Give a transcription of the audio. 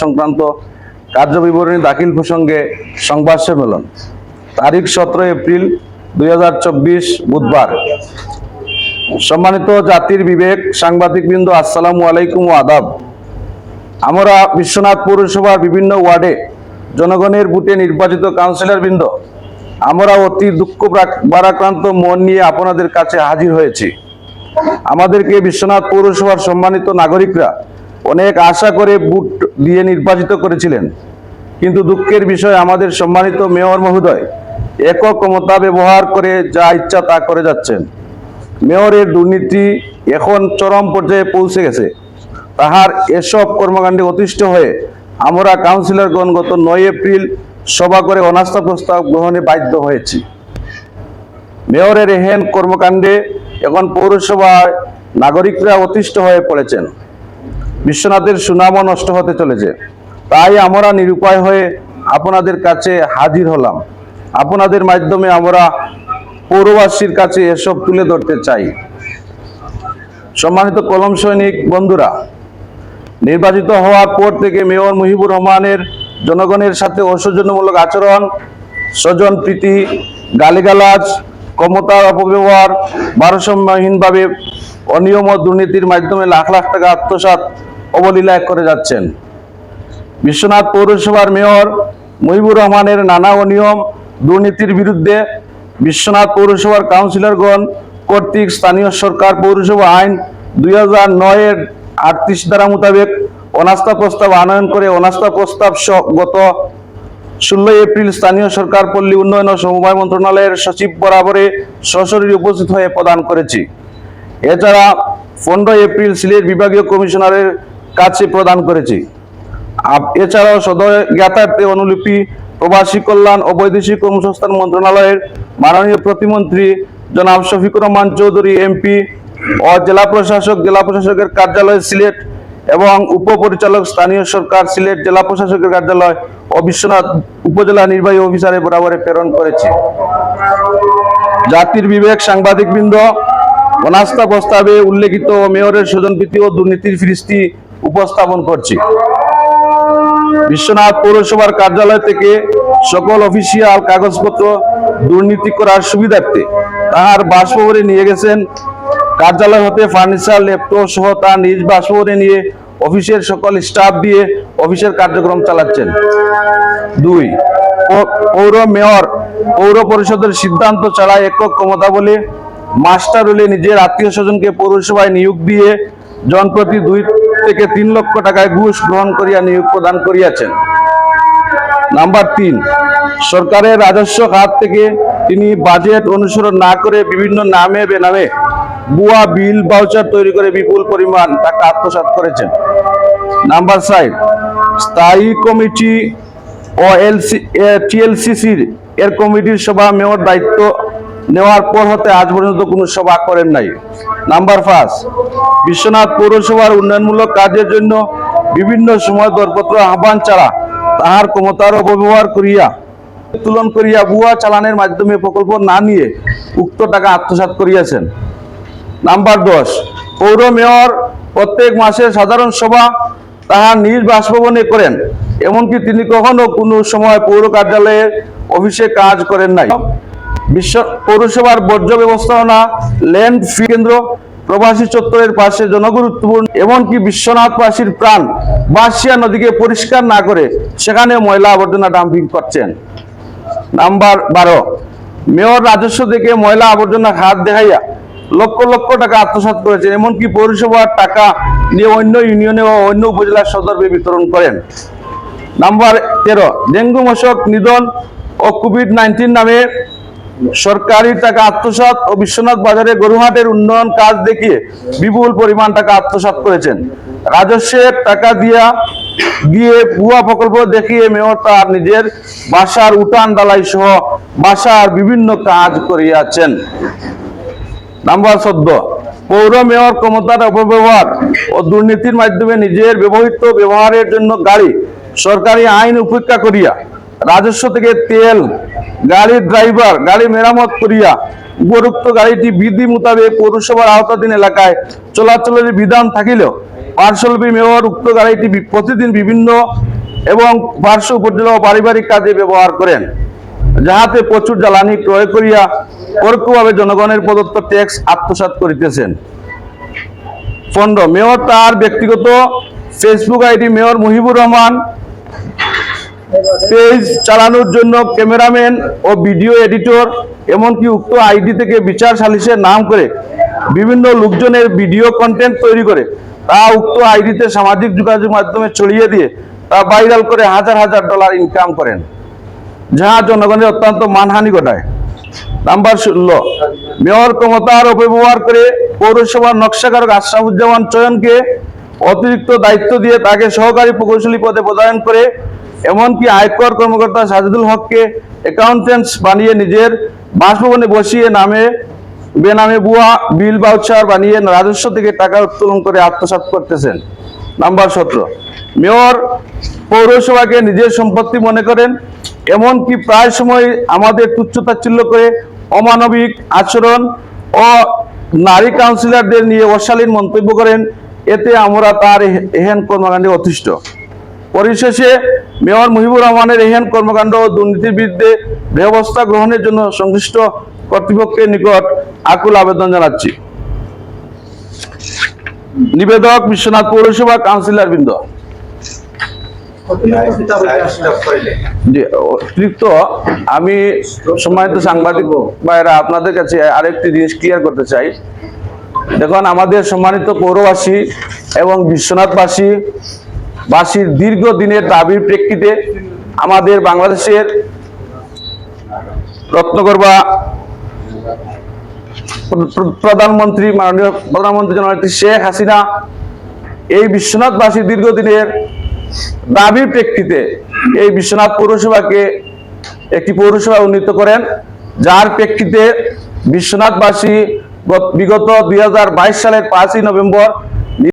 সংক্রান্ত কার্যবিবরণী দাখিল প্রসঙ্গে সংবাদ সম্মেলন। তারিখ সতেরো এপ্রিল দুই বুধবার। সম্মানিত জাতির বিবেক, সাংবাদিকবৃন্দ, আসসালামু আলাইকুম আদাব। আমরা বিশ্বনাথ পৌরসভার বিভিন্ন ওয়ার্ডে জনগণের ভোটে নির্বাচিত কাউন্সিলর বৃন্দ আমরা অতি দুঃখ বারাক্রান্ত মন নিয়ে আপনাদের কাছে হাজির হয়েছি। আমাদেরকে বিশ্বনাথ পৌরসভার সম্মানিত নাগরিকরা অনেক আশা করে বুট দিয়ে নির্বাচিত করেছিলেন। কিন্তু দুঃখের বিষয়, আমাদের সম্মানিত মেয়র মহোদয়, একক ক্ষমতা ব্যবহার করে যা ইচ্ছা তা করে যাচ্ছেন। মেয়রের দুর্নীতি এখন চরম পর্যায়ে পৌঁছে গেছে। তাহার এসব কর্মকাণ্ডে অতিষ্ঠ হয়ে আমরা কাউন্সিলরগণ গত নয় এপ্রিল সভা করে অনাস্থা প্রস্তাব গ্রহণে বাধ্য হয়েছি। মেয়রের এহেন কর্মকাণ্ডে এখন পৌরসভায় নাগরিকরা অতিষ্ঠ হয়ে পড়েছেন। বিশ্বনাথের সুনামও নষ্ট হতে চলেছে। তাই আমরা নিরুপায় হয়ে আপনাদের কাছে হাজির হলাম। আপনাদের মাধ্যমে আমরা পৌরবাসীর কাছে এসব তুলে ধরতে চাই। সম্মানিত কলম সৈনিক বন্ধুরা, নির্বাচিত হওয়ার পর থেকে মেয়র মুহিবুর রহমানের জনগণের সাথে অসৌজন্যমূলক আচরণ, স্বজন, প্রীতি, গালিগালাজ, ক্ষমতার অপব্যবহার, ভারসাম্যহীনভাবে অনিয়ম ও দুর্নীতির মাধ্যমে লাখ লাখ টাকা আত্মসাৎ অবলীলায় করে যাচ্ছেন। বিশ্বনাথ পৌরসভার মেয়র মহিবুর রহমানের নানা অনিয়ম, দুর্নীতির বিরুদ্ধে বিশ্বনাথ পৌরসভার কাউন্সিলরগণ কর্তৃক স্থানীয় সরকার পৌরসভা আইন দুই হাজার নয়ের আটত্রিশ ধারা মোতাবেক অনাস্থা প্রস্তাব আনয়ন করে অনাস্থা প্রস্তাব গত ষোলোই এপ্রিল স্থানীয় সরকার পল্লী উন্নয়ন ও সমবায় মন্ত্রণালয়ের সচিব বরাবরে সশরীরে উপস্থিত হয়ে প্রদান করেছি। এছাড়া পনেরোই এপ্রিল সিলেট বিভাগীয় কমিশনারের কাছে প্রদান করেছি। এছাড়াও সদর জ্ঞাতার্থে অনুলিপি, প্রবাসী কল্যাণ ও বৈদেশিক কর্মসংস্থান মন্ত্রণালয়ের মাননীয় প্রতিমন্ত্রী জনাব শফিকুর রহমান চৌধুরী, এমপি ও জেলা প্রশাসক, জেলা প্রশাসকের কার্যালয়, সিলেট এবং উপপরিচালক স্থানীয় সরকার, সিলেট জেলা প্রশাসকের কার্যালয় ও বিশ্বনাথ উপজেলা নির্বাহী অফিসারে বরাবরে প্রেরণ করেছে। জাতির বিবেক সাংবাদিকবৃন্দ অনাস্থা প্রস্তাবে উল্লেখিত মেয়রের স্বজনপ্রীতি ও দুর্নীতির ফিরিস্তি উপস্থাপন করছি। বিশ্বনাথ পৌরসভার কার্যালয় থেকে সকল অফিসিয়াল কাগজপত্র দুর্নীতি করার সুবিধার্থে তাহার বাসভবনে নিয়ে গেছেন। কার্যালয় হতে ফার্নিচার, ল্যাপটপ সহ তার নিজ বাসভবনে নিয়ে অফিসের সকল স্টাফ দিয়ে অফিসের কার্যক্রম চালাচ্ছেন। দুই পৌর মেয়র, পৌর পরিষদের সিদ্ধান্ত ছাড়া একক ক্ষমতা বলে মাস্টার হলে নিজের আত্মীয় স্বজনকে পৌরসভায় নিয়োগ দিয়ে জনপ্রতি দুই থেকে তিন লক্ষ টাকায় ঘুষ গ্রহণ করিয়া নিয়োগ প্রদান করিয়াছেন। নাম্বার তিন, সরকারের রাজস্ব খাত থেকে তিনি বাজেট অনুসরণ না করে বিভিন্ন নামে বেনামে বুয়া, বিল বাউচার তৈরি করে বিপুল পরিমাণ টাকা আত্মসাৎ করেছেন। নাম্বার ফাইভ স্থায়ী কমিটি ও এলসি টিএলসিসির এর কমিটির সভা মেয়র দায়িত্ব নেওয়ার পর হতে আজ পর্যন্ত কোনো সভা করেন নাই। নাম্বার পাঁচ, বিশ্বনাথ পৌরসভার উন্নয়নমূলক কাজের জন্য বিভিন্ন সময় দরপত্র আহ্বান ছাড়া তাহার ক্ষমতার অপব্যবহার করিয়া তুলন করিয়া ভুয়া চালানের মাধ্যমে প্রকল্প না নিয়ে উক্ত টাকা আত্মসাৎ করিয়াছেন। নাম্বার দশ, পৌর মেয়র প্রত্যেক মাসে সাধারণ সভা তাহার নিজ বাসভবনে করেন, এমনকি তিনি কখনো কোনো সময় পৌর কার্যালয়ে অফিসে কাজ করেন নাই। বিশ্ব পৌরসভার বর্জ্য ব্যবস্থাপনা ল্যান্ড ফি কেন্দ্র প্রবাসী চত্বরের পাশে জনগুরুত্বপূর্ণ এমনকি বিশ্বনাথবাসীর প্রাণ বাসিয়া নদীকে পরিষ্কার না করে সেখানে ময়লা আবর্জনা ডাম্পিং করছেন। নাম্বার বারো, মেয়র রাজস্ব থেকে ময়লা আবর্জনা হাত দেখাইয়া লক্ষ লক্ষ টাকা আত্মসাৎ করেছেন, এমনকি পৌরসভার টাকা নিয়ে অন্য ইউনিয়নে ও অন্য উপজেলার সদর্ভে বিতরণ করেন। নাম্বার তেরো, ডেঙ্গু মশক নিধন ও কোভিড নাইন্টিন নামে সরকারি টাকা আত্মসাৎ ও বিশ্বনাথ বাজারে গরুহাটের উন্নয়ন কাজ দেখিয়ে বিপুল পরিমাণ টাকা আত্মসাৎ করেছেন। রাজস্বের টাকা দিয়া দিয়ে ভুয়া প্রকল্প দেখিয়ে মেয়র তার নিজের বাসার উঠান ডালাই সহ বাসার বিভিন্ন কাজ করিয়াছেন। নাম্বার চোদ্দ। পৌর মেয়র ক্ষমতার অপব্যবহার ও দুর্নীতির মাধ্যমে নিজের ব্যবহৃত ব্যবহারের জন্য গাড়ি সরকারি আইন উপেক্ষা করিয়া রাজস্ব থেকে তেল, গাড়ির ড্রাইভার গাড়ি মেরামত করিয়া উপরোক্ত গাড়িটি বিধি মোতাবেক পৌরসভার আওতাধীন এলাকায় চলাচলের বিধান থাকিলেও পার্শ্বল্পী মেয়র উক্ত গাড়িটি প্রতিদিন বিভিন্ন এবং পার্শ্ব উপজেলা ও পারিবারিক কাজে ব্যবহার করেন, যাহাতে প্রচুর জ্বালানি ক্রয় করিয়া পরোক্ষভাবে জনগণের প্রদত্ত ট্যাক্স আত্মসাৎ করিতেছেন। পনেরো মেয়র তার ব্যক্তিগত Facebook ID mayor Muhibur Rahman page চালানোর জন্য ক্যামেরাম্যান ও ভিডিও এডিটর এমনকি উক্ত আইডি থেকে বিচার সালিসের নাম করে বিভিন্ন লোকজনের ভিডিও কন্টেন্ট তৈরি করে, তা উক্ত আইডিতে সামাজিক যোগাযোগ মাধ্যমে ছড়িয়ে দিয়ে তা ভাইরাল করে হাজার হাজার ডলার ইনকাম করেন, যাহা জনগণের অত্যন্ত মানহানি ঘটায়। নাম্বার ষোলো, মেয়র ক্ষমতার অপব্যবহার করে পৌরসভার নকশাকারক আশরাফুজ্জামান চয়নকে অতিরিক্ত দায়িত্ব দিয়ে তাকে সহকারী প্রকৌশলী পদে প্রদান করে এমনকি আয়কর কর্মকর্তা সাজিদুল হককে অ্যাকাউন্টেন্টস বানিয়ে নিজের বাসভবনে বসিয়ে নামে, বেনামে বুয়া, বিল বাউচার বানিয়ে রাজস্ব থেকে টাকা উত্তোলন করে আত্মসাৎ করতেছেন। নাম্বার সতেরো, মেয়র পৌরসভাকে নিজের সম্পত্তি মনে করেন, এমনকি প্রায় সময় আমাদের তুচ্ছতাচ্ছিল্য করে অমানবিক আচরণ ও নারী কাউন্সিলরদের নিয়ে অশালীন মন্তব্য করেন, এতে আমরা তার এহ- এহেন কর্মকাণ্ডে অতিষ্ঠ। পরিশেষে মেয়র মুহিবুর রহমানের এহেন কর্মকাণ্ড ও দুর্নীতির বিরুদ্ধে ব্যবস্থা গ্রহণের জন্য সংশ্লিষ্ট কর্তৃপক্ষের নিকট আকুল আবেদন জানাচ্ছি। নিবেদক বিশ্বনাথ পৌরসভা কাউন্সিলর বৃন্দ। আমি সম্মানিত সাংবাদিক ভাইরা আপনাদের কাছে আরেকটি জিনিস ক্লিয়ার করতে চাই। দেখুন, আমাদের সম্মানিত পৌরবাসী এবং বিশ্বনাথবাসী বাসীর দীর্ঘদিনের দাবির প্রেক্ষিতে আমাদের বাংলাদেশের রত্নগর্বা প্র- প্র- প্রধানমন্ত্রী, মাননীয় প্রধানমন্ত্রী জননেত্রী শেখ হাসিনা, এই বিশ্বনাথবাসী দীর্ঘদিনের দাবির প্রেক্ষিতে এই বিশ্বনাথ পৌরসভাকে একটি পৌরসভা উন্নীত করেন। যার প্রেক্ষিতে বিশ্বনাথবাসী বিগত দুই হাজার বাইশ সালের পাঁচই নভেম্বর